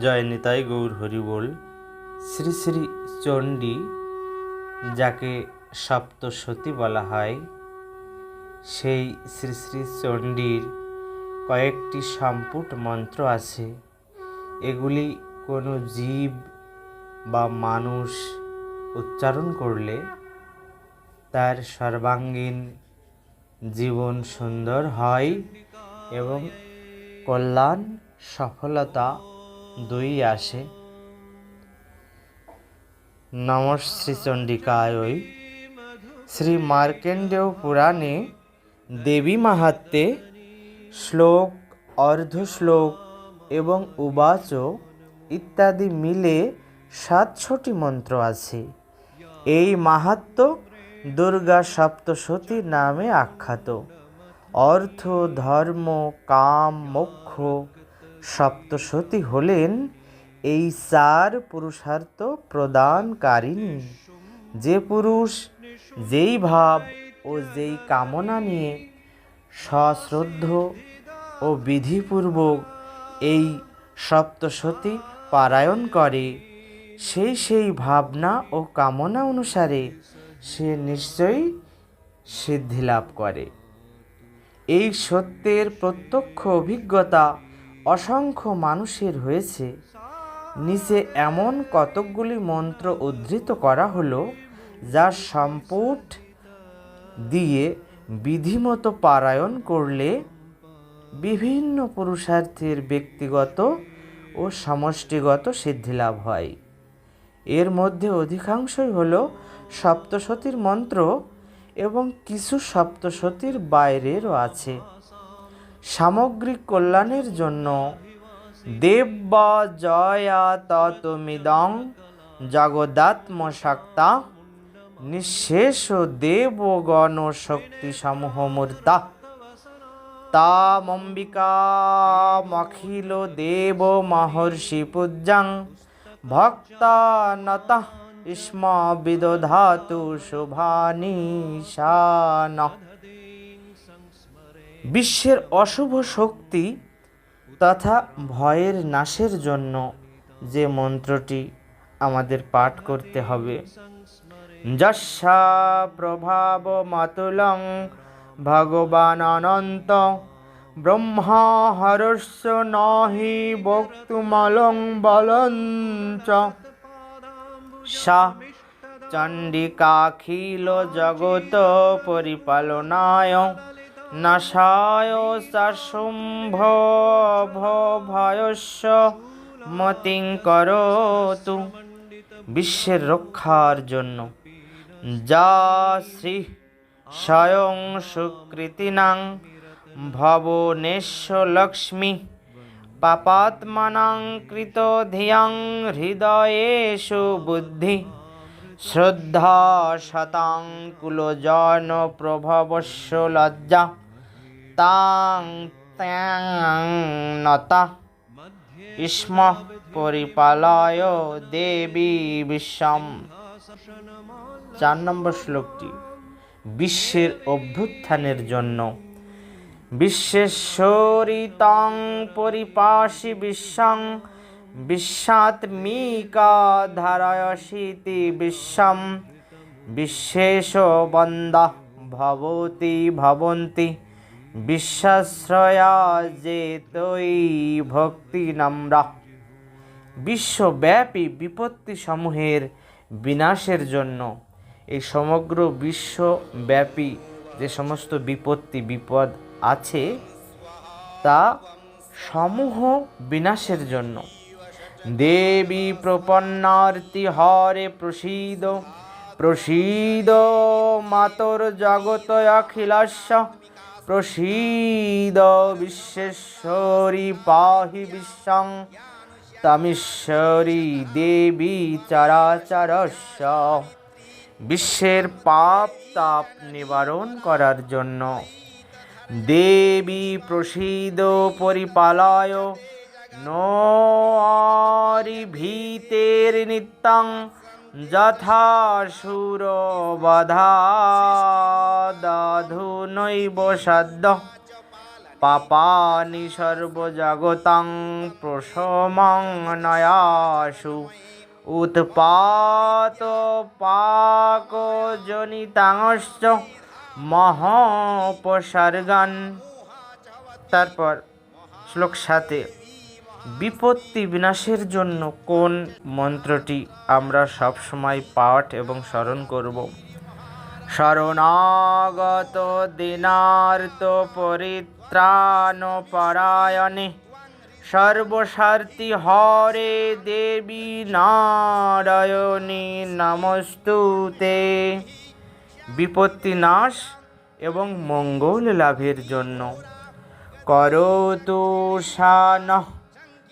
জয় নিতাই গৌর হরি বল। শ্রী শ্রী চণ্ডী, যাকে সপ্তসতী বলা হয়, সেই শ্রী শ্রী চণ্ডীর কয়েকটি সম্পুট মন্ত্র আছে। এগুলি কোনো জীব বা মানুষ উচ্চারণ করলে তার সর্বাঙ্গীন জীবন সুন্দর হয় এবং কল্যাণ, সফলতা দুই আসে। নম শ্রী চণ্ডিকায়। শ্রী মার্কেন্ডেয় পুরাণে দেবী মাহাত্মে শ্লোক অর্ধ শ্লোক এবং উবাচ ইত্যাদি মিলে সাতশোটি মন্ত্র আছে। এই মাহাত্ম দুর্গা সপ্তশতী নামে আখ্যাত। অর্থ, ধর্ম, কাম, মোক্ষ সপ্তশতী হলেন, এই চার পুরুষার্থ প্রদানকারিণী যে পুরুষ যেই ভাব ও যেই কামনা নিয়ে সশ্রদ্ধ ও বিধিপূর্বক এই সপ্তসতী পারায়ণ করে, সেই সেই ভাবনা ও কামনা অনুসারে সে নিশ্চয়ই সিদ্ধি লাভ করে। এই সত্যের প্রত্যক্ষ অভিজ্ঞতা অসংখ্য মানুষের হয়েছে। নিচে এমন কতকগুলি মন্ত্র উদ্ধৃত করা হলো, যা সম্পুট দিয়ে বিধিমতো পারায়ণ করলে বিভিন্ন পুরুষার্থের ব্যক্তিগত ও সমষ্টিগত সিদ্ধিলাভ হয়। এর মধ্যে অধিকাংশই হল সপ্তশতীর মন্ত্র এবং কিছু সপ্তশতীর বাইরেরও আছে। সামগ্রিক কল্যাণের জন্য। দেব জয়া ততমিদং জগদাত্মশক্তা নিঃশেষ দেবগণ শক্তি সমূহ মূর্তা তামম্বিকামখিল দেব মহর্ষি পূজ্যাং ভক্তানত স্ম বিদধাতু শুভানিশান। বিশ্বের অশুভ শক্তি তথা ভয়ের নাশের জন্য যে মন্ত্রটি আমাদের পাঠ করতে হবে। যশা প্রভাব মাতুলং ভগবান অনন্ত, ব্রহ্মা হরস্য নহি বক্তুমলং বলঞ্চ। সা চণ্ডিকাখিল জগত পরিপালনায় নাশায় ভয়স্য মতিং করতু বিশ্বের রক্ষার জন্য। যা শ্রী স্বয়ং সুকৃতিনাং ভবনেশ্ব লক্ষ্মী পাপাত্মনাং কৃত ধিয়াং হৃদয়েষু বুদ্ধি শ্রদ্ধা শতাং কুলজন প্রভবস্য লজ্জা। নতা। ইস্ম পরিপালয় দেবী বিশ্বম চার নম্বর শ্লোকটি, বিশ্বের অভ্যুত্থানের জন্য। বিশ্বেশ্বরিতং পরিপাশি বিশ্বং বিশ্বাত্মিকা ধারয়সীতি বিশ্বম বিশ্বেশ বন্দা ভবতি ভবন্তি। বিশ্বাশ্রয়া যে তৈ ভক্তি নম্রা। বিশ্বব্যাপী বিপত্তি সমূহের বিনাশের জন্য এই সমগ্র বিশ্বব্যাপী যে সমস্ত বিপত্তি, বিপদ আছে, তা সমূহ বিনাশের জন্য। দেবী প্রপন্নার্তি হরে প্রসীদ প্রসীদ মাতর জগত অখিলাস্য প্রসীদ বিশ্বেশ্বরী পাহি বিশ্বং তমিশ্বরী দেবী চরাচরস্য। বিশ্বের পাপ তাপ নিবারণ করার জন্য দেবী প্রসীদ পরিপালয়। নি ভীতের নিত্যং যথা সুর বাধা দাধু নৈব সদ্য পাপানি সর্বজগতং প্রশমং নয়াসু। উৎপাত পাক জনিতাংশ মহোপসর্গান। তারপর শ্লোক সাথে বিপত্তি বিনাশের জন্য কোন মন্ত্রটি আমরা সব সময় পাঠ এবং স্মরণ করব? শরণাগত দিনার্ত পরিত্রাণ পরায়ণে সর্বসার্থী হরে দেবী নারায়ণী নমস্তুতে বিপত্তি নাশ এবং মঙ্গল লাভের জন্য। করতু শান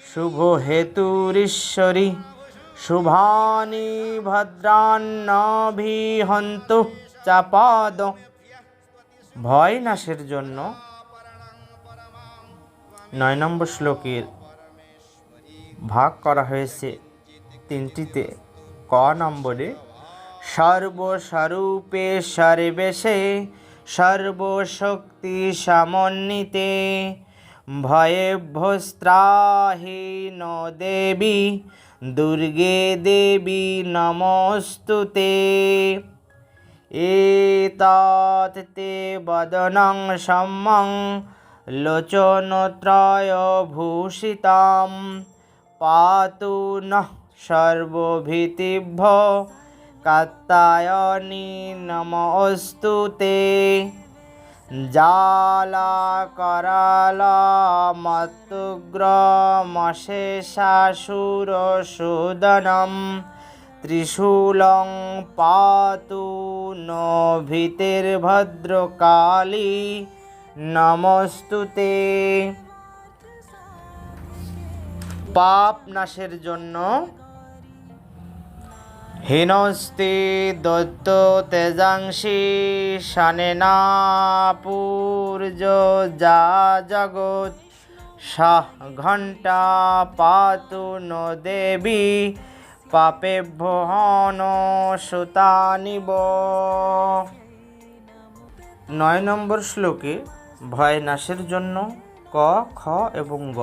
শুভ হেতুরীশ্বরী শুভানি ভদ্রান্নভিহন্তু, চাপাদ। ভয় নাশের জন্য নয় নম্বর শ্লোকের ভাগ করা হয়েছে তিনটিতে। ক নম্বরে, সর্বস্বরূপে সর্বেশে সর্বশক্তি সমন্বিতে ভয়েভ্যস্ত্রাহীন দেবী, দুর্গে দেবী নমস্তুতে এতৎ তে বদনং সম্মং লোচনত্রয়ভূষিতাম। পাতু নঃ সর্বভীতিভ্য, কাত্তায়নী নমস্তু তে। জালা করালা মতুগ্রমশেষাসুর সুদনম ত্রিশূলং পাতু নো ভীতির্ভদ্রকালী নমস্তুতে পাপ নাশের জন্য হিনস্তি দত্ত তেজাংশি শানেনা পূর্য যা জগৎ। শাহ ঘণ্টা পাতু নো দেবী পাপেভ্য হন সুতানিব নয় নম্বর শ্লোকে, ভয় নাশের জন্য ক, খ এবং গ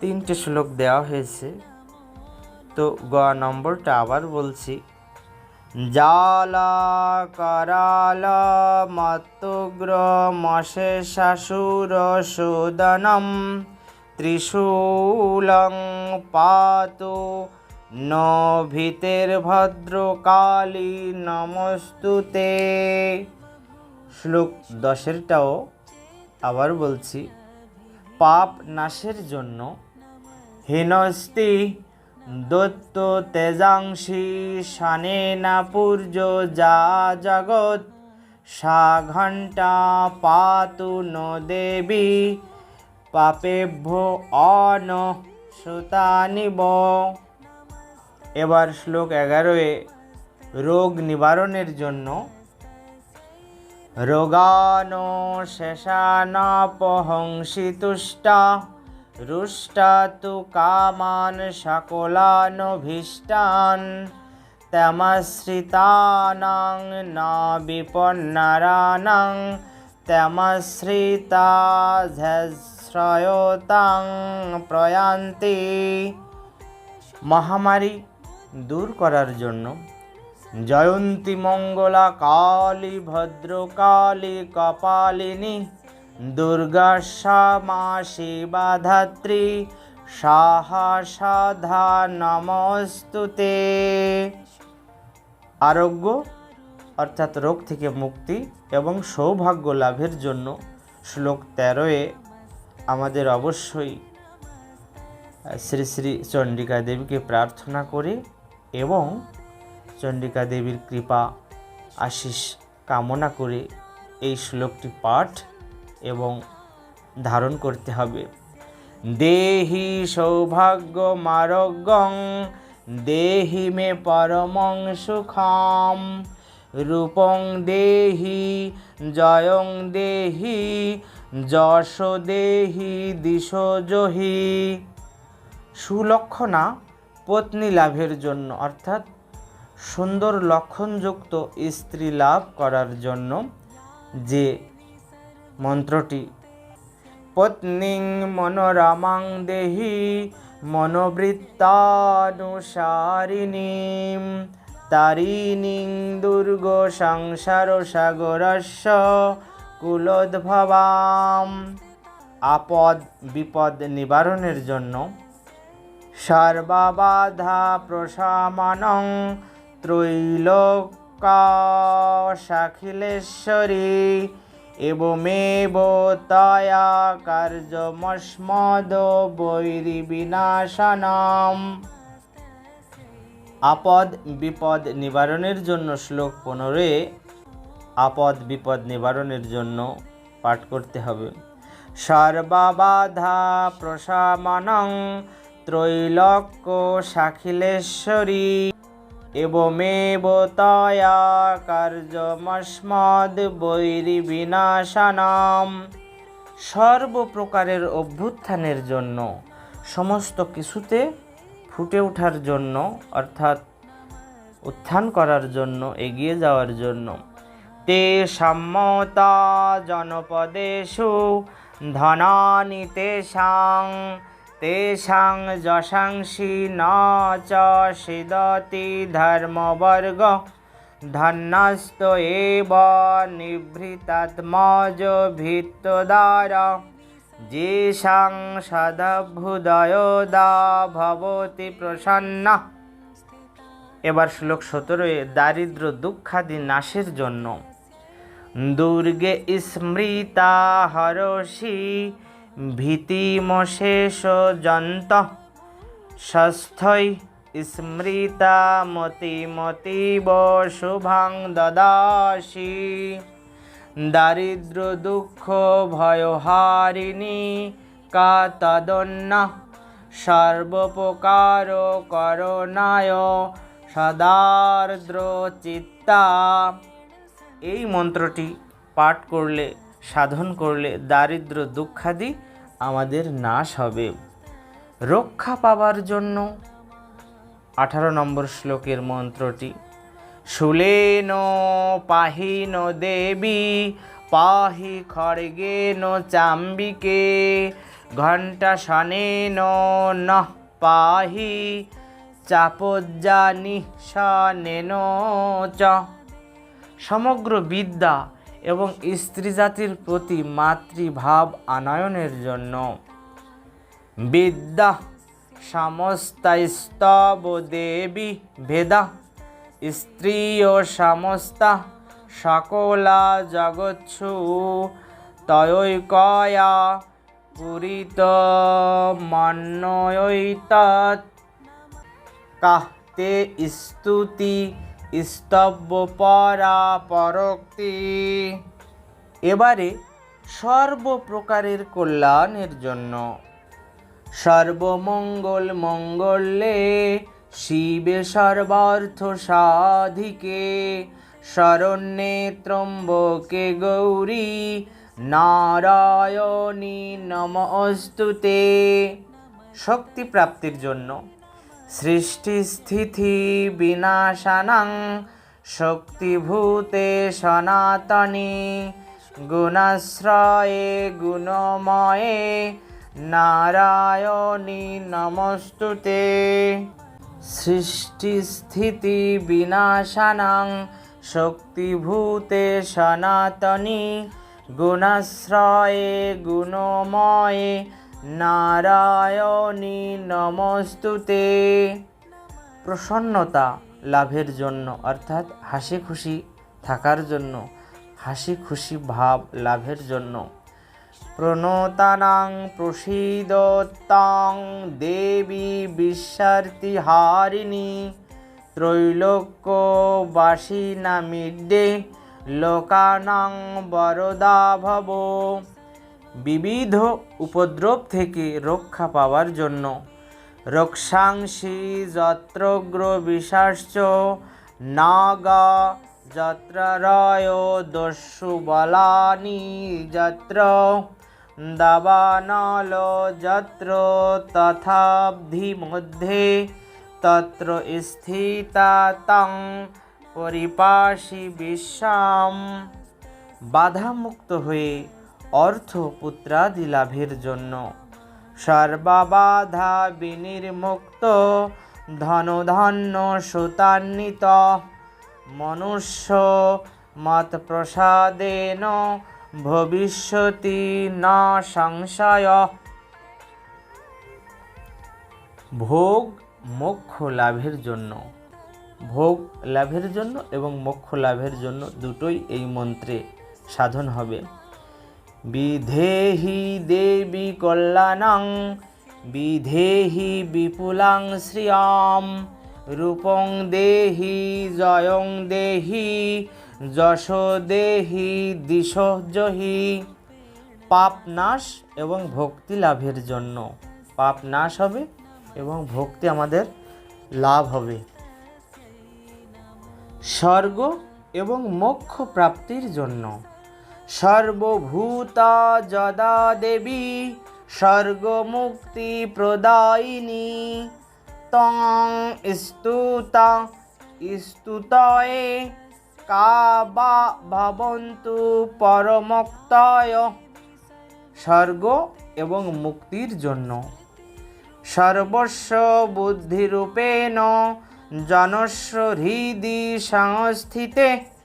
তিনটে শ্লোক দেওয়া হয়েছে। তো গ নম্বরটা আবার বলছি। জালা করাল মতুগ্র মশে শাশুর সুদনম ত্রিশূলং পাতু ন ভীতের ভদ্রকালী নমস্তুতে শ্লোক দশেরটাও আবার বলছি। পাপ নাশের জন্য হিনস্তি দত্ত তেজাংশি শানেনা পূর্য যা জগৎ, সা ঘণ্টা পাতু ন দেবী পাপেভ্য অন সুতানিব এবার শ্লোক এগারোয়ে, রোগ নিবারণের জন্য। রোগানো শেষানাপহংসি তুষ্টা। রুষ্টা তু কামান সকলানভীষ্টান, তেমাশ্রিতানাং ন বিপন্নরানাং তেমাশ্রিতা শ্রয়তাং প্রয়ান্তি। মহামারী দূর করার জন্য জয়ন্তী মঙ্গলা কালী, ভদ্রকালী, কপালিনী দুর্গা মা শিবাধাত্রী সাহা সাধা নমস্তুতে। আরোগ্য, অর্থাৎ রোগ থেকে মুক্তি এবং সৌভাগ্য লাভের জন্য শ্লোক তেরোয়ে আমাদের অবশ্যই, শ্রী শ্রী চণ্ডিকা দেবীকে প্রার্থনা করে এবং চণ্ডিকা দেবীর কৃপা, আশিস কামনা করে এই শ্লোকটি পাঠ এবং ধারণ করতে হবে। দেহি সৌভাগ্য মারগং দেহি মে পরমং সুখাম, রূপং দেহি জয়ং দেহি, যশ দেহি দিশ জহি। সুলক্ষণা পত্নী লাভের জন্য, অর্থাৎ সুন্দর লক্ষণযুক্ত স্ত্রী লাভ করার জন্য যে মন্ত্রটি। পত্নীং মনোরমাং দেহি মনোবৃত্তানুসারিণীম তারিণীং দুর্গ সংসার সাগরস্য কুলোদ্ভবাম। আপদ, বিপদ নিবারণের জন্য সর্ববাধা প্রশমনং ত্রৈলোকা শাখিলেশ্বরী এবমেব তয়া কার্যমস্মদ বৈরি বিনাশনম। আপদ বিপদ নিবারণের জন্য শ্লোক পনেরোয় আপদ বিপদ নিবারণের জন্য পাঠ করতে হবে। সর্ববাধা প্রশমনং ত্রৈলোক্য শাখিলেশ্বরী এবমেব তয়া কার্যমস্মদ বৈরি বিনাশানাম। সর্বপ্রকারের অভ্যুত্থানের জন্য, সমস্ত কিছুতে ফুটে ওঠার জন্য, অর্থাৎ উত্থান করার জন্য, এগিয়ে যাওয়ার জন্য। তে সম্মতা জনপদেষু, ধনানি তেষাং তেষাং যশাংসি ন চ সিদতি ধর্মবর্গ। ধন্যস্ত এব নিভৃতাত্মজ ভিত্তদার। যেষাং সদভুদয়োদা ভবতি প্রসন্ন। এবার শ্লোক সতেরোয় দারিদ্র দুঃখাদি নাশের জন্য। দুর্গে স্মৃতা হরষি ভীতিমশেষ যন্ত ষষ্ঠৈ স্মৃতা মতিমতিব শুভাং দদাসি দারিদ্র দুঃখ ভয়হারিণী কা তদন্য সর্বপ্রকার করণায় সদার্দ্র চিত্তা এই মন্ত্রটি পাঠ করলে, সাধন করলে দারিদ্র দুঃখাদি আমাদের নাশ হবে। রক্ষা পাবার জন্য আঠারো নম্বর শ্লোকের মন্ত্রটি শুলেন পাহিন দেবী, পাহি খড়গেন চাম্বিকে, ঘণ্টা শনেন ন পাহি চাপজ্জানি শনেন চ। সমগ্র বিদ্যা এবং স্ত্রী জাতির প্রতি মাতৃভাব আনয়নের জন্য। বিদ্যা সমস্তস্তব দেবী ভেদা। স্ত্রী ও সমস্তা সকলা জগৎসু তয়ৈকয়া পুরিত মন্নয়ৈতৎ। কাহতে স্তুতি স্তব্য পরা পরক্তি এবারে সর্বপ্রকারের কল্যাণের জন্য সর্বমঙ্গল মঙ্গলে শিবে সর্বার্থ সাধিকে, শরণ্যে ত্রম্বকে গৌরী, নারায়ণী নমস্তুতে শক্তি প্রাপ্তির জন্য সৃষ্টি স্থিতি বিনাশানাং শক্তিভূতে সনাতনী, গুণাশ্রয়ে গুণময়ে, নারায়ণী নমস্তুতে। সৃষ্টি স্থিতি বিনাশানাং শক্তিভূতে সনাতনী, গুণাশ্রয়ে গুণময়ে নারায়ণী নমস্তুতে। প্রসন্নতা লাভের জন্য, অর্থাৎ হাসি খুশি থাকার জন্য, হাসি খুশি ভাব লাভের জন্য। প্রণতানাং প্রসীদতাং দেবী বিশ্বার্থী হারিণী, ত্রৈলোক্যবাসী নামিডে লোকানাং বরদা ভব বিবিধ উপদ্রব থেকে রক্ষা পাওয়ার জন্য। রক্ষাংসি যত্রগ্র বিশ্বাশ্চ নাগা যত্ররয় দস্যু বলানি যত্র দাবানল যত্র তথাব্ধি মধ্যে তত্র স্থিতা পরিপাশি বিশ্বাম বাধামুক্ত হয়ে অর্থ পুত্রাদি লাভের জন্য। সর্ববাধা বিনির্মুক্ত ধনধান্য সুতান্বিত মনুষ্য মত প্রসাদেন ভবিষ্যতি না সংশয়। ভোগ মোক্ষ লাভের জন্য। ভোগ লাভের জন্য এবং মোক্ষ লাভের জন্য দুটোই এই মন্ত্রে সাধন হবে। বিধেহি দেবী কল্যাণং, বিধেহি বিপুলাং শ্রিয়াম, রূপং দেহি জয়ং দেহি, যশ দেহি দিশ জহি। পাপ নাশ এবং ভক্তি লাভের জন্য। পাপ নাশ হবে এবং ভক্তি আমাদের লাভ হবে। স্বর্গ এবং মোক্ষ প্রাপ্তির জন্য। সর্বভূতা যদা দেবী, স্বর্গমুক্তি প্রদায়িনী। তং স্তুতা স্তুতয়ে কাবা ভবন্তু পরমক্তয়। স্বর্গ এবং মুক্তির জন্য। সর্বস্ব বুদ্ধিরূপেণ, জনস্ব হৃদি সংস্থিতে।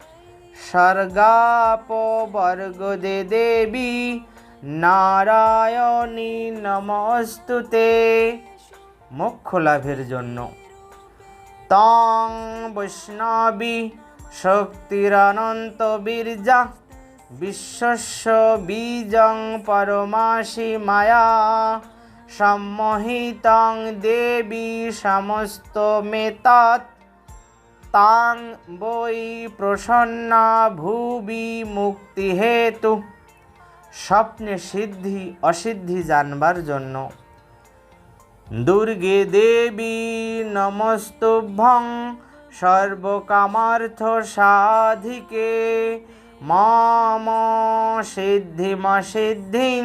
স্বর্গাপবর্গদে দেবী। নারায়ণী, নমস্তুতে। মোক্ষ লাভের জন্য। তং বৈষ্ণবী, শক্তিরনন্ত বীর্যা। বিশ্বস্য বীজং পরমাসি মায়া। সম্মোহিতং দেবী, সমস্ত মেতাৎ তাং বৈ প্রসন্না ভুবি মুক্তি হেতু। স্বপ্নে সিদ্ধি অসিদ্ধি জানবার জন্য। দুর্গে দেবী নমস্তুভ্যং সর্বকামার্থ সাধিকে। মম সিদ্ধিমসিদ্ধিং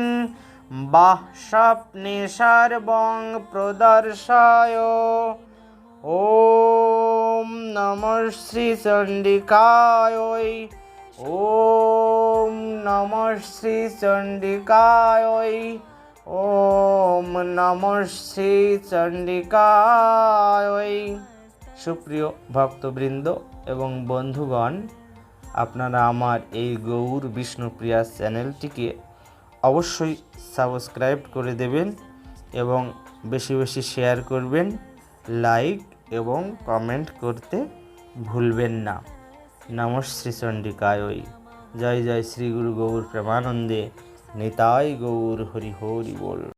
বাহ স্বপ্নে সর্বং প্রদর্শয়। শ্রী চণ্ডিকায়। ওম নম শ্রী চণ্ডিকায়। ওম নম শ্রী চণ্ডিকায়। সুপ্রিয় ভক্তবৃন্দ এবং বন্ধুগণ, আপনারা আমার এই গৌর বিষ্ণুপ্রিয়া চ্যানেলটিকে অবশ্যই সাবস্ক্রাইব করে দেবেন এবং বেশি বেশি শেয়ার করবেন, লাইক এবং কমেন্ট করতে ভুলবেন না। নমঃ শ্রী চণ্ডিকায়। জয় জয় শ্রী গুরু গৌর প্রেমানন্দে। নিতাই গৌর হরি হরি বল।